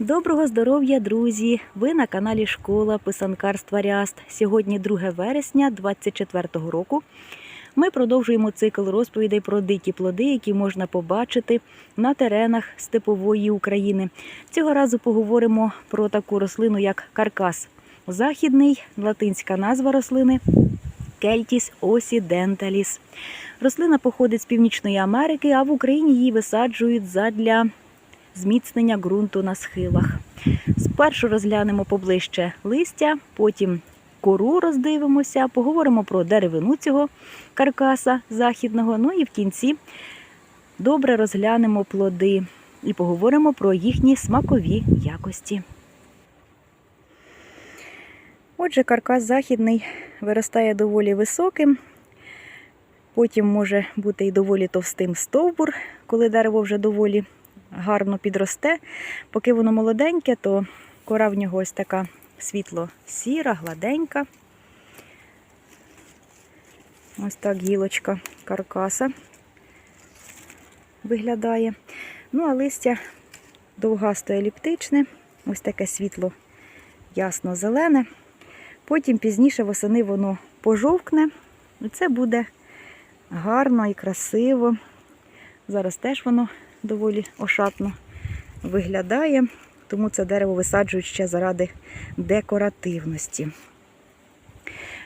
Доброго здоров'я, друзі! Ви на каналі Школа писанкарства Ряст. Сьогодні 2 вересня 2024 року. Ми продовжуємо цикл розповідей про дикі плоди, які можна побачити на теренах степової України. Цього разу поговоримо про таку рослину, як каркас західний, латинська назва рослини Кельтіс осіденталіс. Рослина походить з Північної Америки, а в Україні її висаджують задля зміцнення ґрунту на схилах. Спершу розглянемо поближче листя, потім кору роздивимося, поговоримо про деревину цього каркаса західного. Ну і в кінці добре розглянемо плоди і поговоримо про їхні смакові якості. Отже, каркас західний виростає доволі високим. Потім може бути і доволі товстим стовбур, коли дерево вже доволі гарно підросте. Поки воно молоденьке, то кора в нього ось така світло-сіра, гладенька. Ось так гілочка каркаса виглядає. Ну, а листя довгасто еліптичне, ось таке світло ясно-зелене. Потім пізніше восени воно пожовкне, і це буде гарно і красиво. Зараз теж воно доволі ошатно виглядає, тому це дерево висаджують ще заради декоративності.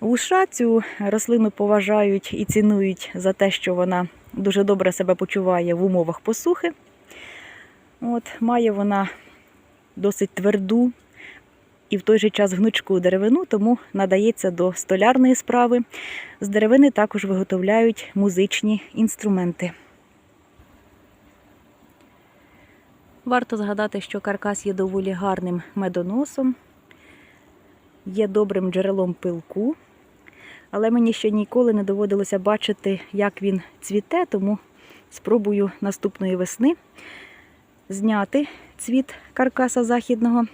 У США цю рослину поважають і цінують за те, що вона дуже добре себе почуває в умовах посухи. От, Має вона досить тверду і в той же час гнучку деревину, тому надається до столярної справи. З деревини також виготовляють музичні інструменти. Варто згадати, що каркас є доволі гарним медоносом, є добрим джерелом пилку, але мені ще ніколи не доводилося бачити, як він цвіте, тому спробую наступної весни зняти цвіт каркаса західного.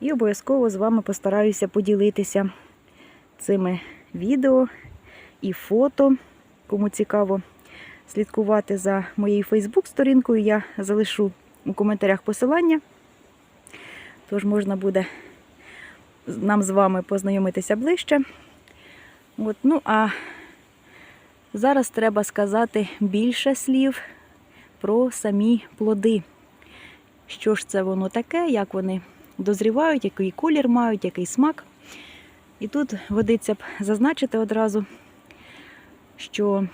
І обов'язково з вами постараюся поділитися цими відео і фото. Кому цікаво слідкувати за моєю Фейсбук-сторінкою, я залишу у коментарях посилання. Тож можна буде нам з вами познайомитися ближче. От, ну, а зараз треба сказати більше слів про самі плоди. Що ж це воно таке, як вони дозрівають, який колір мають, який смак. І тут годиться б зазначити одразу, що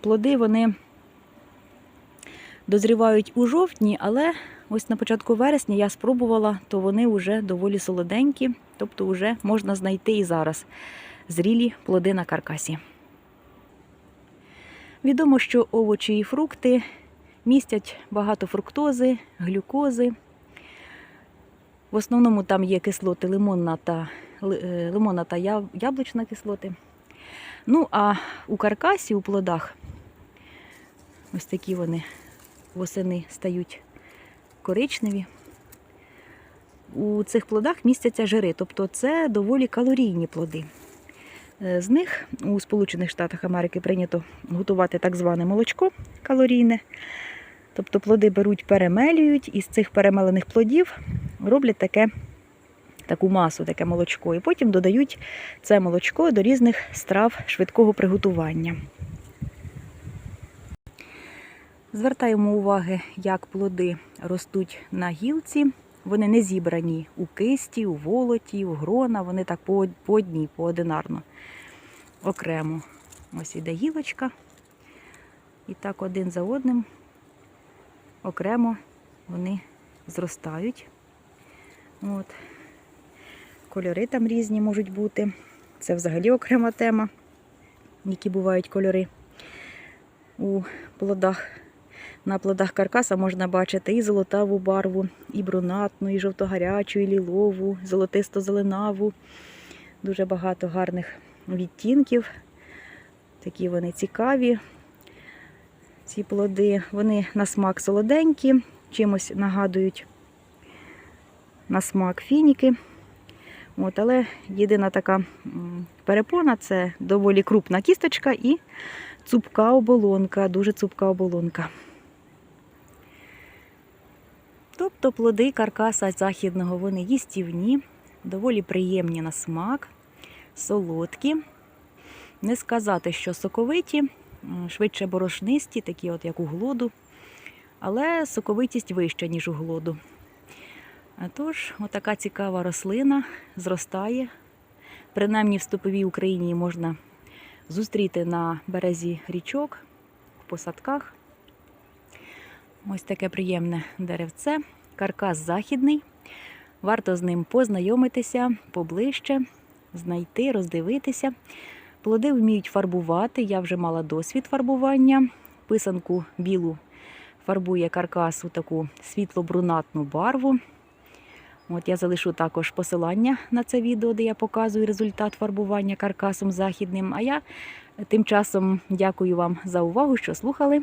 плоди вони дозрівають у жовтні, але ось на початку вересня я спробувала, то вони вже доволі солоденькі, тобто вже можна знайти і зараз зрілі плоди на каркасі. Відомо, що овочі і фрукти містять багато фруктози, глюкози. В основному там є кислоти лимонна та, е, лимонна та яблучна кислоти. Ну, а у каркасі, у плодах, ось такі вони восени стають коричневі. У цих плодах містяться жири, тобто це доволі калорійні плоди. Е, З них у Сполучених Штатах Америки прийнято готувати так зване молочко калорійне. Тобто плоди беруть, перемелюють, і з цих перемелених плодів роблять таке, таку масу, таке молочко. І потім додають це молочко до різних страв швидкого приготування. Звертаємо уваги, як плоди ростуть на гілці. Вони не зібрані у кисті, у волоті, у грона, вони так по одній, поодинарно, окремо. Ось іде гілочка. І так один за одним окремо вони зростають. От. Кольори там різні можуть бути. Це взагалі окрема тема, які бувають кольори у плодах. На плодах каркаса можна бачити і золотаву барву, і брунатну, і жовтогарячу, і лілову, золотисто-зеленаву. Дуже багато гарних відтінків. Такі вони цікаві. Ці плоди, вони на смак солоденькі, чимось нагадують на смак фініки. От, Але єдина така перепона це доволі крупна кісточка і цупка оболонка, дуже цупка оболонка. Тобто плоди каркаса західного вони їстівні, доволі приємні на смак, солодкі. Не сказати, що соковиті, швидше борошнисті, такі от як у глоду, але соковитість вища, ніж у глоду. Тож, отака цікава рослина зростає. Принаймні в степовій Україні можна зустріти на березі річок, в посадках. Ось таке приємне деревце, каркас західний. Варто з ним познайомитися поближче, знайти, роздивитися. Плоди вміють фарбувати. Я вже мала досвід фарбування. Писанку білу фарбує каркас у таку світло-брунатну барву. От я залишу також посилання на це відео, де я показую результат фарбування каркасом західним. А я тим часом дякую вам за увагу, що слухали.